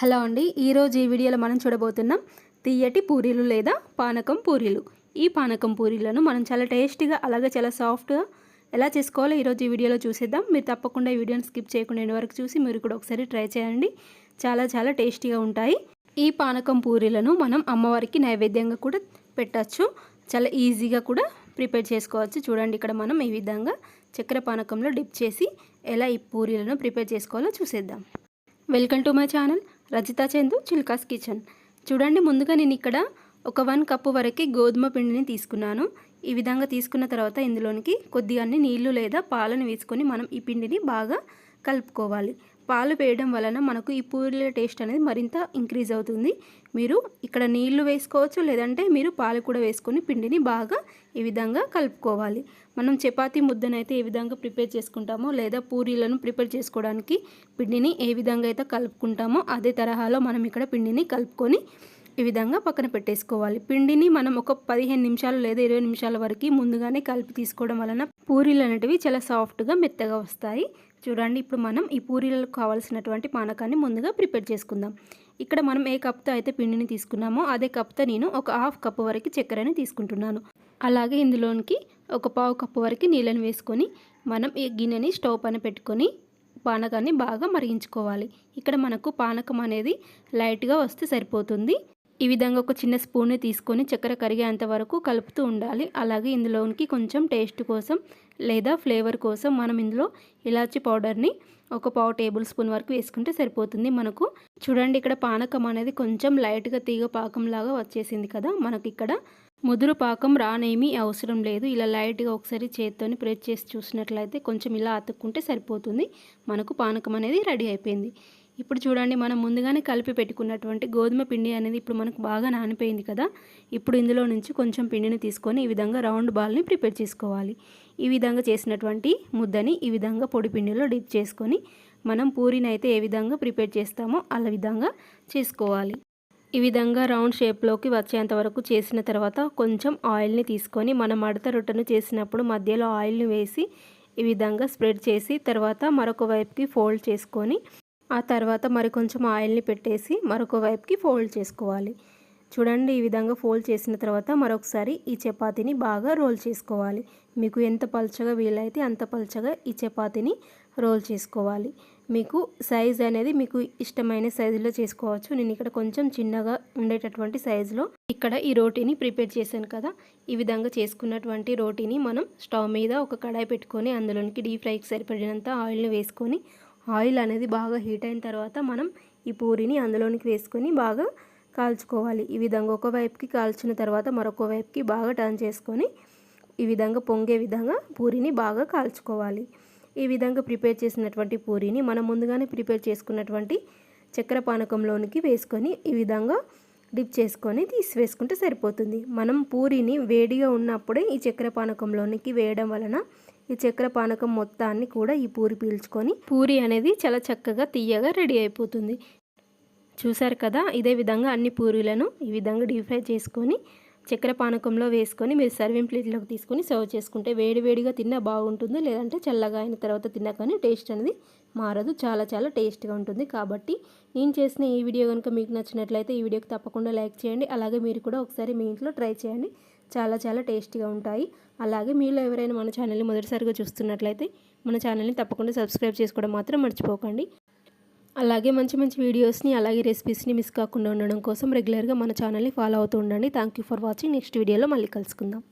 Hello అండి ఈరోజు ఈ వీడియోలో మనం చూడబోతున్నాం తీయటి పూరీలు లేదా పానకం పూరీలు. ఈ పానకం పూరీలను మనం చాలా టేస్టీగా అలాగే చాలా సాఫ్ట్గా ఎలా చేసుకోవాలో ఈరోజు ఈ వీడియోలో చూసేద్దాం. మీరు తప్పకుండా ఈ వీడియోని స్కిప్ చేయకుండా ఎండ్ వరకు చూసి మీరు కూడా ఒకసారి ట్రై చేయండి. చాలా చాలా టేస్టీగా ఉంటాయి. ఈ పానకం పూరీలను మనం అమ్మవారికి నైవేద్యంగా కూడా పెట్టచ్చు. చాలా ఈజీగా కూడా ప్రిపేర్ చేసుకోవచ్చు. చూడండి ఇక్కడ మనం ఈ విధంగా చక్కెర పానకంలో డిప్ చేసి ఎలా ఈ పూరీలను ప్రిపేర్ చేసుకోవాలో చూసేద్దాం. Welcome to my channel. Rajitha Chandu Chilka's kitchen. చూడండి ముందుగా నేను ఇక్కడ ఒక వన్ కప్పు వరకు గోధుమ పిండిని తీసుకున్నాను. ఈ విధంగా తీసుకున్న తర్వాత ఇందులోనికి కొద్దిగా నీళ్ళు లేదా పాలను వేసుకొని మనం ఈ పిండిని బాగా కలుపుకోవాలి. పాలు వేయడం వలన మనకు ఈ పూరీల టేస్ట్ అనేది మరింత ఇంక్రీజ్ అవుతుంది. మీరు ఇక్కడ నీళ్ళు వేసుకోవచ్చు లేదంటే మీరు పాలు కూడా వేసుకొని పిండిని బాగా ఈ విధంగా కలుపుకోవాలి. మనం చపాతీ ముద్దనైతే ఏ విధంగా ప్రిపేర్ చేసుకుంటామో లేదా పూరీలను ప్రిపేర్ చేసుకోవడానికి పిండిని ఏ విధంగా అయితే కలుపుకుంటామో అదే తరహాలో మనం ఇక్కడ పిండిని కలుపుకొని ఈ విధంగా పక్కన పెట్టేసుకోవాలి. పిండిని మనం ఒక పదిహేను నిమిషాలు లేదా ఇరవై నిమిషాల వరకు ముందుగానే కలిపి తీసుకోవడం వలన పూరీలు అనేటివి చాలా సాఫ్ట్గా మెత్తగా వస్తాయి. చూడండి ఇప్పుడు మనం ఈ పూరీలకు కావాల్సినటువంటి పానకాన్ని ముందుగా ప్రిపేర్ చేసుకుందాం. ఇక్కడ మనం ఏ కప్తో అయితే పిండిని తీసుకున్నామో అదే కప్తో నేను ఒక హాఫ్ కప్పు వరకు చక్కెరని తీసుకుంటున్నాను. అలాగే ఇందులోనికి ఒక పావు కప్పు వరకు నీళ్ళని వేసుకొని మనం ఈ గిన్నెని స్టవ్ పైన పెట్టుకొని పానకాన్ని బాగా మరిగించుకోవాలి. ఇక్కడ మనకు పానకం అనేది లైట్గా వస్తే సరిపోతుంది. ఈ విధంగా ఒక చిన్న స్పూన్ని తీసుకొని చక్కెర కరిగేంత వరకు కలుపుతూ ఉండాలి. అలాగే ఇందులోనికి కొంచెం టేస్ట్ కోసం లేదా ఫ్లేవర్ కోసం మనం ఇందులో ఇలాచి పౌడర్ని ఒక పావు టేబుల్ స్పూన్ వరకు వేసుకుంటే సరిపోతుంది మనకు. చూడండి ఇక్కడ పానకం అనేది కొంచెం లైట్గా తీగ పాకంలాగా వచ్చేసింది కదా. మనకి ఇక్కడ ముదురు పాకం రానేమీ అవసరం లేదు. ఇలా లైట్గా ఒకసారి చేత్తోని ప్రెస్ చేసి చూసినట్లయితే కొంచెం ఇలా అతుక్కుంటే సరిపోతుంది. మనకు పానకం అనేది రెడీ అయిపోయింది. ఇప్పుడు చూడండి మనం ముందుగానే కలిపి పెట్టుకున్నటువంటి గోధుమ పిండి అనేది ఇప్పుడు మనకు బాగా నానిపోయింది కదా. ఇప్పుడు ఇందులో నుంచి కొంచెం పిండిని తీసుకొని ఈ విధంగా రౌండ్ బాల్ని ప్రిపేర్ చేసుకోవాలి. ఈ విధంగా చేసినటువంటి ముద్దని ఈ విధంగా పొడి పిండిలో డిప్ చేసుకొని మనం పూరిని అయితే ఏ విధంగా ప్రిపేర్ చేస్తామో అలా విధంగా చేసుకోవాలి. ఈ విధంగా రౌండ్ షేప్లోకి వచ్చేంత వరకు చేసిన తర్వాత కొంచెం ఆయిల్ని తీసుకొని మనం మడత రొట్టెను చేసినప్పుడు మధ్యలో ఆయిల్ని వేసి ఈ విధంగా స్ప్రెడ్ చేసి తర్వాత మరొక వైపుకి ఫోల్డ్ చేసుకొని ఆ తర్వాత మరి కొంచెం ఆయిల్ని పెట్టేసి మరొక వైపుకి ఫోల్డ్ చేసుకోవాలి. చూడండి ఈ విధంగా ఫోల్డ్ చేసిన తర్వాత మరొకసారి ఈ చపాతీని బాగా రోల్ చేసుకోవాలి. మీకు ఎంత పల్చగా వీలైతే అంత పల్చగా ఈ చపాతీని రోల్ చేసుకోవాలి. మీకు సైజ్ అనేది మీకు ఇష్టమైన సైజులో చేసుకోవచ్చు. నేను ఇక్కడ కొంచెం చిన్నగా ఉండేటటువంటి సైజులో ఇక్కడ ఈ రోటీని ప్రిపేర్ చేశాను కదా. ఈ విధంగా చేసుకున్నటువంటి రోటీని మనం స్టవ్ మీద ఒక కడాయి పెట్టుకొని అందులోనికి డీప్ ఫ్రైకి సరిపడినంత ఆయిల్ని వేసుకొని ఆయిల్ అనేది బాగా హీట్ అయిన తర్వాత మనం ఈ పూరిని అందులోనికి వేసుకొని బాగా కాల్చుకోవాలి. ఈ విధంగా ఒక వైపుకి కాల్చిన తర్వాత మరొక వైపుకి బాగా టర్న్ చేసుకొని ఈ విధంగా పొంగే విధంగా పూరిని బాగా కాల్చుకోవాలి. ఈ విధంగా ప్రిపేర్ చేసినటువంటి పూరిని మనం ముందుగానే ప్రిపేర్ చేసుకున్నటువంటి చక్కెర పానకంలోనికి వేసుకొని ఈ విధంగా డిప్ చేసుకొని తీసివేసుకుంటే సరిపోతుంది. మనం పూరిని వేడిగా ఉన్నప్పుడే ఈ చక్కెర పానకంలోనికి వేయడం వలన ఈ చక్కెర పానకం మొత్తాన్ని కూడా ఈ పూరి పీల్చుకొని పూరి అనేది చాలా చక్కగా తీయగా రెడీ అయిపోతుంది. చూసారు కదా ఇదే విధంగా అన్ని పూరీలను ఈ విధంగా డీప్ ఫ్రై చేసుకొని చక్కెర పానకంలో వేసుకొని మీరు సర్వింగ్ ప్లేట్లోకి తీసుకొని సర్వ్ చేసుకుంటే వేడివేడిగా తిన్నా బాగుంటుంది లేదంటే చల్లగా అయిన తర్వాత తిన్నా కానీ టేస్ట్ అనేది మారదు. చాలా చాలా టేస్ట్గా ఉంటుంది. కాబట్టి నేను చేసిన ఈ వీడియో కనుక మీకు నచ్చినట్లయితే ఈ వీడియోకి తప్పకుండా లైక్ చేయండి. అలాగే మీరు కూడా ఒకసారి మీ ఇంట్లో ట్రై చేయండి. చాలా చాలా టేస్టీగా ఉంటాయి. అలాగే మీలో ఎవరైనా మన ఛానల్ని మొదటిసారిగా చూస్తున్నట్లయితే మన ఛానల్ని తప్పకుండా సబ్స్క్రైబ్ చేసుకోవడం మాత్రం మర్చిపోకండి. అలాగే మంచి మంచి వీడియోస్ని అలాగే రెసిపీస్ని మిస్ కాకుండా ఉండడం కోసం రెగ్యులర్గా మన ఛానల్ని ఫాలో అవుతూ ఉండండి. Thank you for watching. Next వీడియోలో మళ్ళీ కలుసుకుందాం.